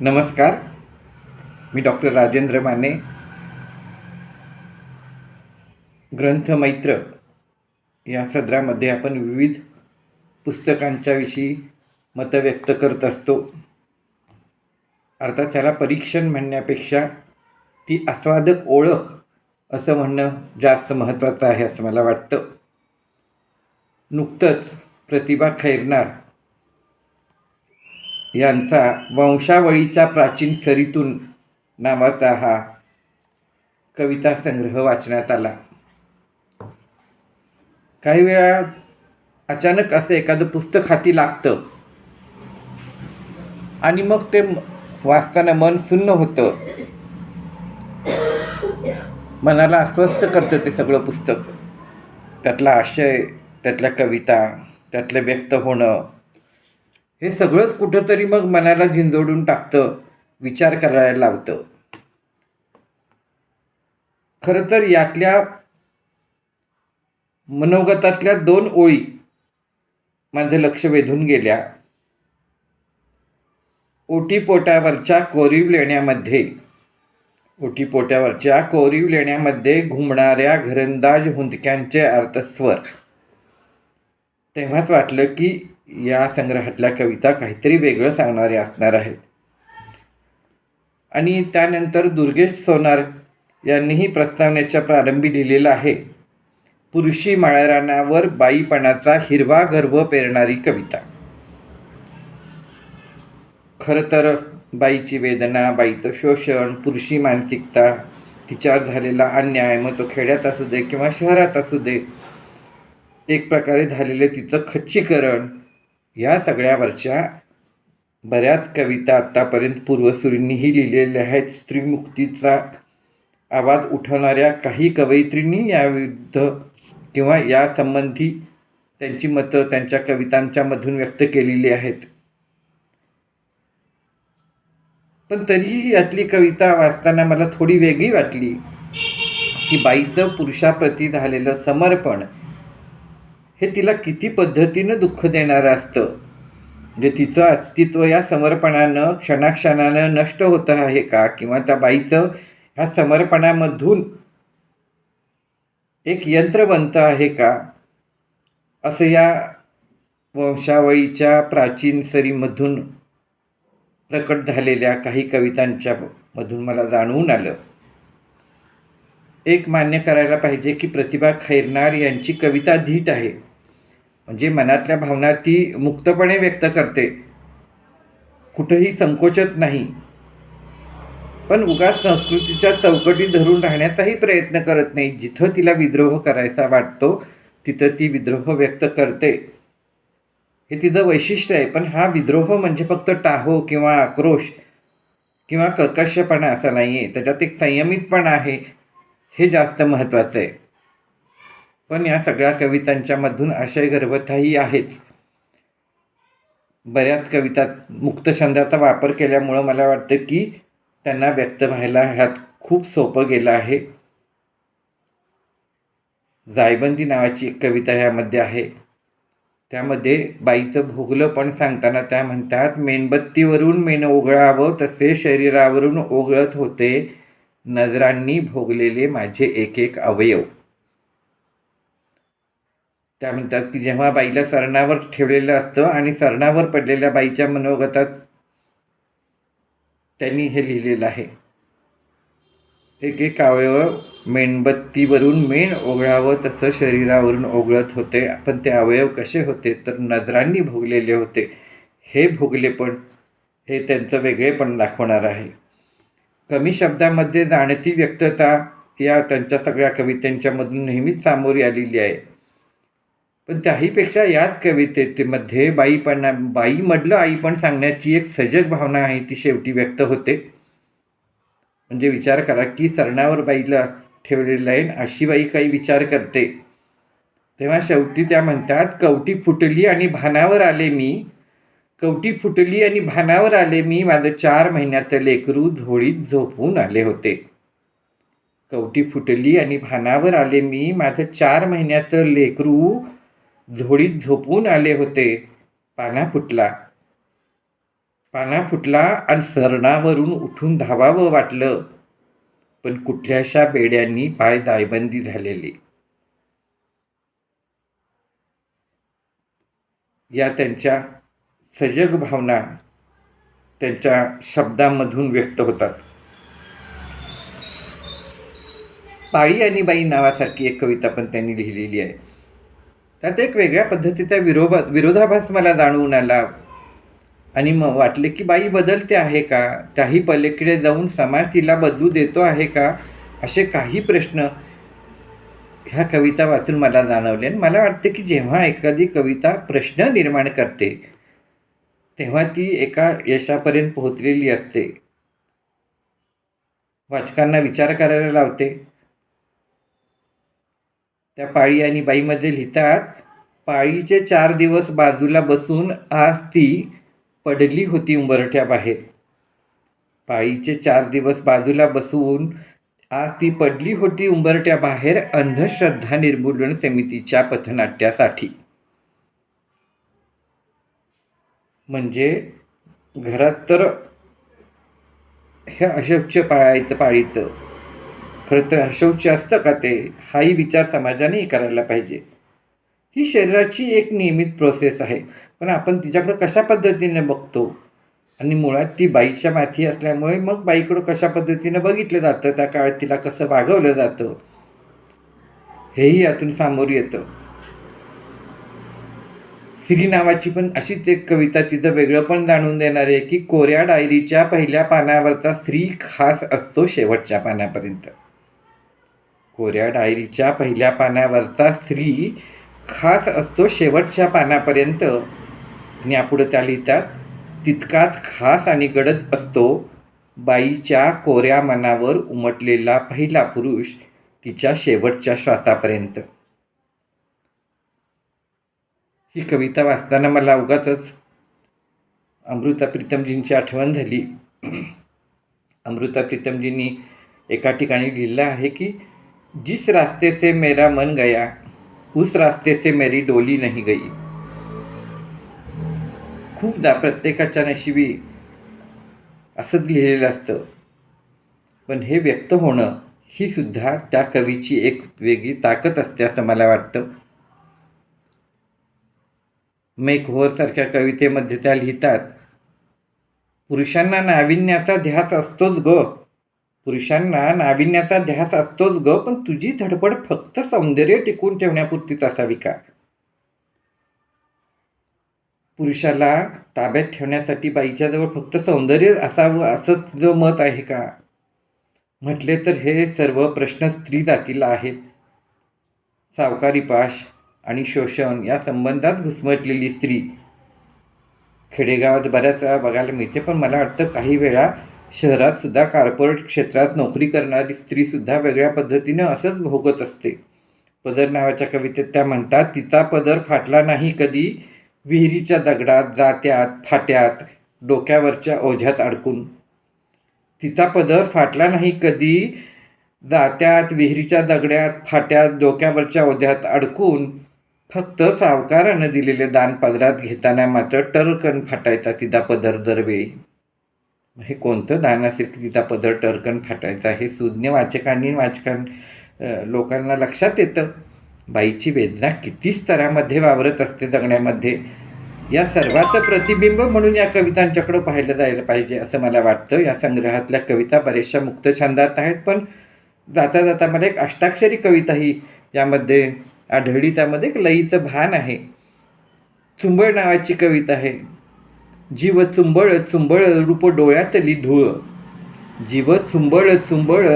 नमस्कार. मी डॉक्टर राजेंद्र माने. ग्रंथमैत्र या सदरामध्ये आपण विविध पुस्तकांच्या विषयी मतं व्यक्त करत असतो. अर्थात त्याला परीक्षण म्हणण्यापेक्षा ती आस्वादक ओळख असं म्हणणं जास्त महत्त्वाचं आहे असं मला वाटतं. नुकतंच प्रतिभा खैरनार यांचा वंशावळीच्या प्राचीन सरीतून नावाचा हा कविता संग्रह वाचण्यात आला. काही वेळा अचानक असं एखादं पुस्तक हाती लागतं आणि मग ते वाचताना मन सुन्न होतं. मनाला अस्वस्थ करतं ते सगळं पुस्तक. त्यातला आशय त्यातल्या कविता त्यातलं व्यक्त होणं हे सगळंच कुठंतरी मग मनाला झिंजोडून टाकतं विचार करायला लावतं. खरं तर यातल्या मनोगतातल्या दोन ओळी माझं लक्ष वेधून गेल्या. ओटीपोटावरच्या कोरीव लेण्यामध्ये ओटीपोटावरच्या कोरीव लेण्यामध्ये घुमणाऱ्या घरंदाज हुंदक्यांचे अर्थस्वर. तेव्हाच वाटलं की या संग्रहातल्या कविता काहीतरी वेगळं सांगणाऱ्या असणार आहेत. आणि त्यानंतर दुर्गेश सोनार यांनीही प्रस्तावनेच्या प्रारंभी लिहिलेलं आहे. पुरुषी माळरानावर बाईपणाचा हिरवा गर्व पेरणारी कविता. खरं तर बाईची वेदना बाईचं शोषण पुरुषी मानसिकता तिच्यावर झालेला अन्याय मग तो खेड्यात असू दे किंवा शहरात असू दे एक प्रकारे झालेले तिचं खच्चीकरण या सगळ्यावरच्या बऱ्याच कविता आत्तापर्यंत पूर्वसुरींनीही लिहिलेल्या आहेत. स्त्रीमुक्तीचा आवाज उठवणाऱ्या काही कवयित्रींनी याविरुद्ध किंवा यासंबंधी त्यांची मतं त्यांच्या कवितांच्या मधून व्यक्त केलेली आहेत. पण तरीही यातली कविता वाचताना मला थोडी वेगळी वाटली की बाईचं पुरुषाप्रती झालेलं समर्पण हे तिला किती पद्धतीनं दुःख देणारं असतं? म्हणजे तिचं अस्तित्व या समर्पणानं क्षणाक्षणानं नष्ट होतं आहे का? किंवा त्या बाईचं ह्या समर्पणामधून एक यंत्र बनतं आहे का? असं या वंशावळीच्या प्राचीन सरीमधून प्रकट झालेल्या काही कवितांच्या मधून मला जाणवून आलं. एक मान्य करायला पाहिजे की प्रतिभा खैरनार यांची कविता धीट आहे. म्हणजे मनातल्या भावना ती मुक्तपणे व्यक्त करते. कुठंही संकोचत नाही. पण उगाच संस्कृतीच्या चौकटीत धरून राहण्याचाही प्रयत्न करत नाही. जिथं तिला विद्रोह करायचा वाटतो तिथं ती विद्रोह व्यक्त करते. हे तिचं वैशिष्ट्य आहे. पण हा विद्रोह म्हणजे फक्त टाहो किंवा आक्रोश किंवा कर्कशपणा असा नाही आहे त्याच्यात एक संयमितपणा आहे. हे जास्त महत्त्वाचं आहे. पण या सगळ्या कवितांच्यामधून अशय गर्भताही आहेच. बऱ्याच कवितात मुक्त छंदाचा वापर केल्यामुळं मला वाटतं की त्यांना व्यक्त व्हायला ह्यात खूप सोपं गेलं आहे. जायबंदी नावाची एक कविता ह्यामध्ये आहे. त्यामध्ये बाईचं भोगलं पण सांगताना त्या म्हणतात मेणबत्तीवरून मेण ओघळावं तसे शरीरावरून ओघळत होते. नजरांनी भोगलेले माझे एक एक अवयव. त्या म्हणतात की जेव्हा बाईला सरणावर ठेवलेलं असतं आणि सरणावर पडलेल्या बाईच्या मनोगतात त्यांनी हे लिहिलेलं आहे. एक एक अवयव मेणबत्तीवरून मेण ओघळावं तसं शरीरावरून ओघळत होते. पण ते अवयव कसे होते? तर नजरांनी भोगलेले होते. हे भोगले पण हे त्यांचं वेगळेपण दाखवणार आहे. कमी शब्दामध्ये जाणती व्यक्तता या त्यांच्या सगळ्या कवितांच्यामधून नेहमीच सामोरी आलेली आहे. पण त्याहीपेक्षा याच कवितेमध्ये बाईपणा बाईमधलं आईपण सांगण्याची एक सजग भावना आहे ती शेवटी व्यक्त होते. म्हणजे विचार करा की सरणावर बाईला ठेवलेलं आहे आणि अशी बाई काही विचार करते. तेव्हा शेवटी त्या म्हणतात कवटी फुटली आणि भानावर आले मी. कवटी फुटली आणि भानावर आले मी. माझं चार महिन्याचं लेकरू झोळीत झोपून आले होते. कवटी फुटली आणि भानावर आले मी. माझं चार महिन्याचं लेकरू झोडीत झोपून आले होते. पाना फुटला. पाना फुटला आणि सरणावरून उठून धावावं वाटलं. पण कुठल्याशा बेड्यांनी पाय दायबंदी झालेली. या त्यांच्या सजग भावना त्यांच्या शब्दांमधून व्यक्त होतात. पाळी आणि बाई नावासारखी एक कविता पण त्यांनी लिहिलेली आहे. त्यात एक वेगळ्या पद्धतीचा विरोधा विरोधाभास मला जाणवून आला. आणि मग वाटले की बाई बदलते आहे का? त्याही पलीकडे जाऊन समाज तिला बदलू देतो आहे का? असे काही प्रश्न ह्या कविता वाचून मला जाणवले. आणि मला वाटते की जेव्हा एखादी कविता प्रश्न निर्माण करते तेव्हा ती एका यशापर्यंत पोहोचलेली असते. वाचकांना विचार करायला लावते. त्या पाळी आणि बाईमध्ये लिहितात पाळीचे चार दिवस बाजूला बसून आज ती पडली होती उंबरठ्या बाहेर पाळीचे चार दिवस बाजूला बसून आज ती पडली होती उंबरट्या बाहेर अंधश्रद्धा निर्मूलन समितीच्या पथनाट्यासाठी. म्हणजे घरात तर हे अशौच पाळायचं पाळीचं. खरं तर अशौच असतं का ते? हाही विचार समाजानेही करायला पाहिजे. ही शरीराची एक नियमित प्रोसेस आहे. पण आपण तिच्याकडं कशा पद्धतीने बघतो? आणि मुळात ती बाईच्या माथी असल्यामुळे मग बाईकडं कशा पद्धतीनं बघितलं जातं? त्या काळात तिला कसं वागवलं जातं? हेही यातून सामोर येतं. श्री नावाची पण अशीच एक कविता तिचं वेगळं पण जाणून देणार आहे की कोऱ्या डायरीच्या पहिल्या पानावरचा स्त्री खास असतो शेवटच्या पानापर्यंत. कोऱ्या डायरीच्या पहिल्या पानावरचा स्त्री खास असतो शेवटच्या पानापर्यंत. आणि यापुढं त्या लिहितात तितकाच खास आणि गडद असतो बाईच्या कोऱ्या मनावर उमटलेला पहिला पुरुष तिच्या शेवटच्या श्वासापर्यंत. ही कविता वाचताना मला उगाच अमृता प्रीतमजींची आठवण झाली. अमृता प्रीतमजींनी एका ठिकाणी लिहिलं आहे की जिस रास्ते से मेरा मन गया उस रास्ते से मेरी डोली नहीं गई। खूपदा प्रत्येकाच्या नशिबी असंच लिहिलेलं असतं. पण हे व्यक्त होणं ही सुद्धा त्या कवीची एक वेगळी ताकद असते असं मला वाटतं. मेक कवितेमध्ये त्या लिहितात पुरुषांना नाविन्याचा ध्यास असतोच ग. पुरुषांना नाविन्याचा ध्यास असतोच ग पण तुझी धडपड फक्त सौंदर्य टिकून ठेवण्यापुरतीच असावी का? पुरुषाला ताब्यात ठेवण्यासाठी बाईच्याजवळ फक्त सौंदर्य असावं असंच तुझं मत आहे का? म्हटले तर हे सर्व प्रश्न स्त्री जातीला आहेत. सावकारी पाश आणि शोषण या संबंधात घुसमटलेली स्त्री. खेडेगावात बऱ्याच वेळा बघायला मिळते पण मला वाटतं काही वेळा शहरात सुद्धा कार्पोरेट क्षेत्रात नोकरी करणारी स्त्रीसुद्धा वेगळ्या पद्धतीनं असंच भोगत असते. पदर नावाच्या कवितेत त्या म्हणतात तिचा पदर फाटला नाही कधी. विहिरीच्या दगडात जात्यात फाट्यात डोक्यावरच्या ओझ्यात अडकून. तिचा पदर फाटला नाही कधी. जात्यात विहिरीच्या दगड्यात फाट्यात डोक्यावरच्या ओझ्यात अडकून. फक्त सावकारानं दिलेले दान पदरात घेताना मात्र टरकन फाटायचा तिचा पदर दरवेळी. हे कोणतं दान असेल की तिचा पदर टरकन फाटायचा हे सुज्ञ वाचकांनी वाचकां लोकांना लक्षात येतं. बाईची वेदना किती स्तरामध्ये वावरत असते जगण्यामध्ये. या सर्वाचं प्रतिबिंब म्हणून या कवितांच्याकडं पाहिलं जायला पाहिजे असं मला वाटतं. या संग्रहातल्या कविता बऱ्याचशा मुक्त छंदात आहेत पण जाता जाता मला एक अष्टाक्षरी कविताही यामध्ये आढळली. त्यामध्ये एक लईचं भान आहे. चुंबळ नावाची कविता आहे. जीव चुंबळ चुंबळ रूप डोळ्यातली धूळ. जीव चुंबळ चुंबळ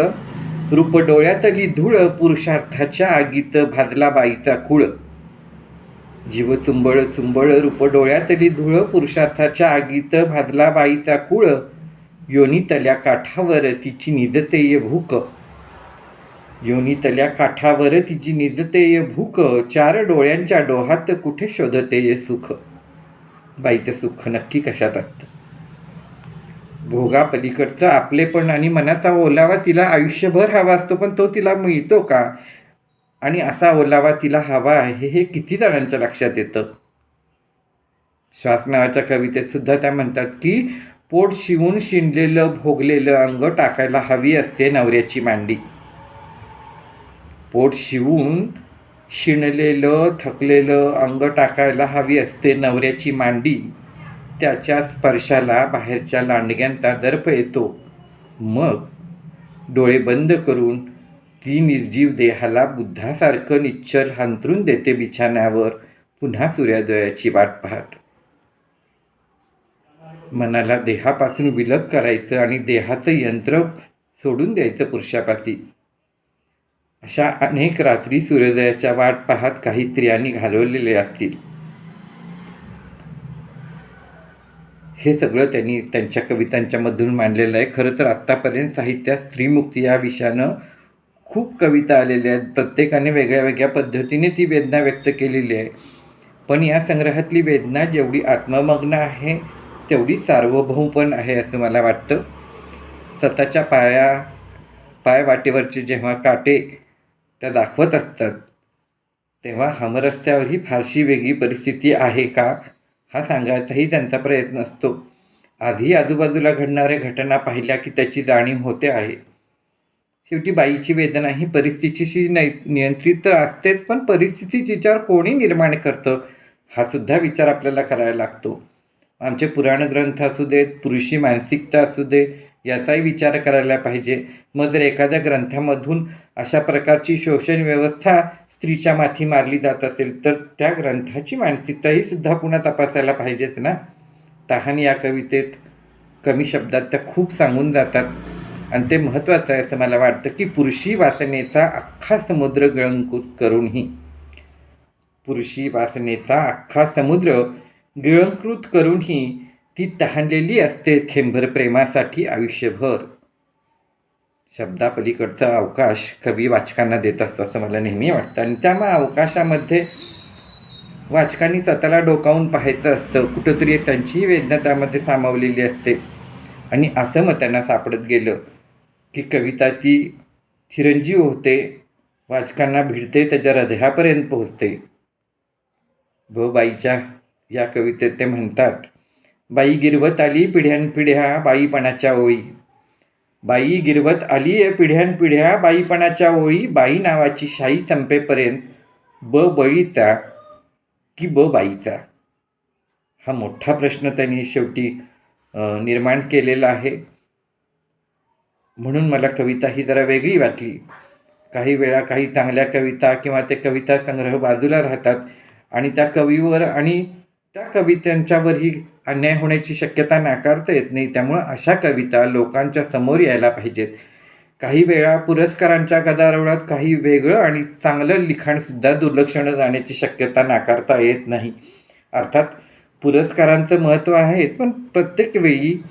रूप डोळ्यातली धूळ पुरुषार्थाच्या आगीत भाजला बाईचा कुळ जीव चुंबळ चुंबळ रूप डोळ्यातली धूळ पुरुषार्थाच्या आगीत भाजला बाईचा कुळ योनीतल्या काठावर तिची निजतेय भूक. योनीतल्या काठावर तिची निजतेय भूक. चार डोळ्यांच्या डोहात कुठे शोधतेय सुख? बाईचं सुख नक्की कशात असतं? भोगापलीकडचं आपलेपण आणि मनाचा ओलावा तिला आयुष्यभर हवा असतो पण तो तिला मिळतो का? आणि असा ओलावा तिला हवा आहे हे किती जणांच्या लक्षात येतं? श्वास नावाच्या कवितेत सुद्धा त्या म्हणतात की पोट शिवून शिणलेलं भोगलेलं अंग टाकायला हवी असते नवऱ्याची मांडी. पोट शिवून शिणलेलं थकलेलं अंग टाकायला हवी असते नवऱ्याची मांडी. त्याच्या स्पर्शाला बाहेरच्या लांडग्यांचा दर्प येतो. मग डोळे बंद करून ती निर्जीव देहाला बुद्धासारखं निश्चल हंतरून देते बिछाण्यावर पुन्हा सूर्योदयाची वाट पाहत. मनाला देहापासून विलग करायचं आणि देहाचं यंत्र सोडून द्यायचं पुरुषापाशी अशा अनेक रात्री सूर्योदयाच्या वाट पाहत काही स्त्रियांनी घालवलेले असतील. हे सगळं त्यांनी त्यांच्या कवितांच्या मधून मांडलेलं आहे. खरं तर आत्तापर्यंत साहित्यात स्त्रीमुक्ती या विषयानं खूप कविता आलेल्या आहेत. प्रत्येकाने वेगळ्या वेगळ्या पद्धतीने ती वेदना व्यक्त केलेली आहे. पण या संग्रहातली वेदना जेवढी आत्ममग्न आहे तेवढी सार्वभौम पण आहे असं मला वाटतं. स्वतःच्या पाया पाय वाटेवरचे जेव्हा काटे त्या दाखवत असतात. तेव्हा हमरस्त्यावर ही फारशी वेगळी परिस्थिती आहे का? हा सांगायचाही त्यांचा प्रयत्न असतो. आधी आजूबाजूला घडणाऱ्या घटना पाहिल्या की त्याची जाणीव होते आहे. शेवटी बाईची वेदना ही परिस्थितीशी नै नियंत्रित तर असतेच पण परिस्थिती विचार कोणी निर्माण करतं? हा सुद्धा विचार आपल्याला करायला लागतो. आमचे पुराण ग्रंथ असू देत पुरुषी मानसिकता असू दे याचाही विचार करायला पाहिजे. मग जर एखाद्या ग्रंथामधून अशा प्रकारची शोषण व्यवस्था स्त्रीच्या माथी मारली जात असेल तर त्या ग्रंथाची मानसिकताही सुद्धा पुन्हा तपासायला पाहिजेच ना? तहान या कवितेत कमी शब्दात त्या खूप सांगून जातात. आणि ते महत्त्वाचं आहे असं मला वाटतं की पुरुषी वासनेचा अख्खा समुद्र गिळंकृत करूनही पुरुषी वासनेचा अख्खा समुद्र गिळंकृत करूनही ती तहानलेली असते थेंभर प्रेमासाठी आयुष्यभर. शब्दापलीकडचा अवकाश कवी वाचकांना देत असतो असं मला नेहमी वाटतं. आणि त्यामुळे अवकाशामध्ये वाचकांनी स्वतःला डोकावून पाहायचं असतं. कुठंतरी त्यांचीही वेदना त्यामध्ये सामावलेली असते. आणि असं मग त्यांना सापडत गेलं की कविता ती चिरंजीव होते. वाचकांना भिडते त्याच्या हृदयापर्यंत पोहोचते. व बाईच्या या कवितेत ते म्हणतात बाई गिरवत आली पिढ्यानपिढ्या बाईपणाच्या ओळी. बाई गिरवत आली आहे पिढ्यानपिढ्या बाईपणाच्या ओळी. बाई नावाची शाही संपेपर्यंत ब बळीचा की ब बाईचा? हा मोठा प्रश्न त्यांनी शेवटी निर्माण केलेला आहे. म्हणून मला कविता ही जरा वेगळी वाटली. काही वेळा काही चांगल्या कविता किंवा ते कविता संग्रह बाजूला राहतात आणि त्या कवीवर आणि त्या कवितांच्यावरही अन्याय होण्याची शक्यता नाकारता येत नाही. त्यामुळं अशा कविता लोकांच्या समोर यायला पाहिजेत. काही वेळा पुरस्कारांच्या गदारोळात काही वेगळं आणि चांगलं लिखाणसुद्धा दुर्लक्षणं जाण्याची शक्यता नाकारता येत नाही. अर्थात पुरस्कारांचं महत्त्व आहे पण प्रत्येक वेळी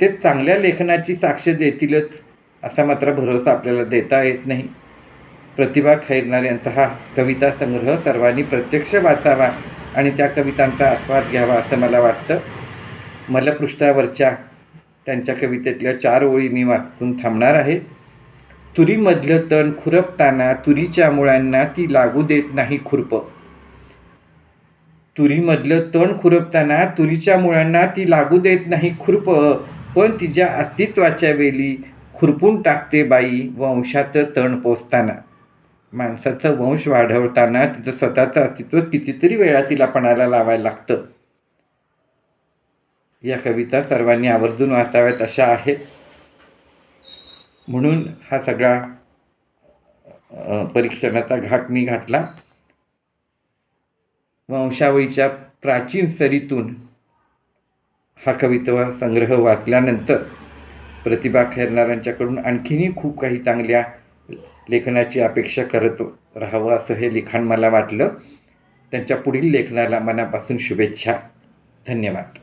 ते चांगल्या लेखनाची साक्ष देतीलच असा मात्र भरोसा आपल्याला देता येत नाही. प्रतिभा खैरनार यांचा हा कविता संग्रह सर्वांनी प्रत्यक्ष वाचावा. आणि त्या कवितांचा आस्वाद घ्यावा असं मला वाटतं. मलपृष्ठावरच्या त्यांच्या कवितेतल्या चार ओळी मी वाचून थांबणार आहे. तुरीमधलं तण खुरपताना तुरीच्या मुळांना ती लागू देत नाही खुरप. तुरीमधलं तण खुरपताना तुरीच्या मुळांना ती लागू देत नाही खुरप. पण तिच्या अस्तित्वाच्या वेली खुरपून टाकते बाई वंशाचं तण पोचताना माणसाचं वंश वाढवताना तिचं स्वतःचं अस्तित्व कितीतरी वेळा तिला पणाला लावायला लागतं. या कविता सर्वांनी आवर्जून वाचाव्यात अशा आहेत. म्हणून हा सगळा परीक्षणाचा घाट मी घातला. वंशावळीच्या प्राचीन सरीतून हा कविता संग्रह वाचल्यानंतर प्रतिभा खेरणाऱ्यांच्याकडून आणखीनही खूप काही चांगल्या लेखनाची अपेक्षा करत राहावं असं हे लिखाण मला वाटलं. त्यांच्या पुढील लेखनाला मनापासून शुभेच्छा. धन्यवाद.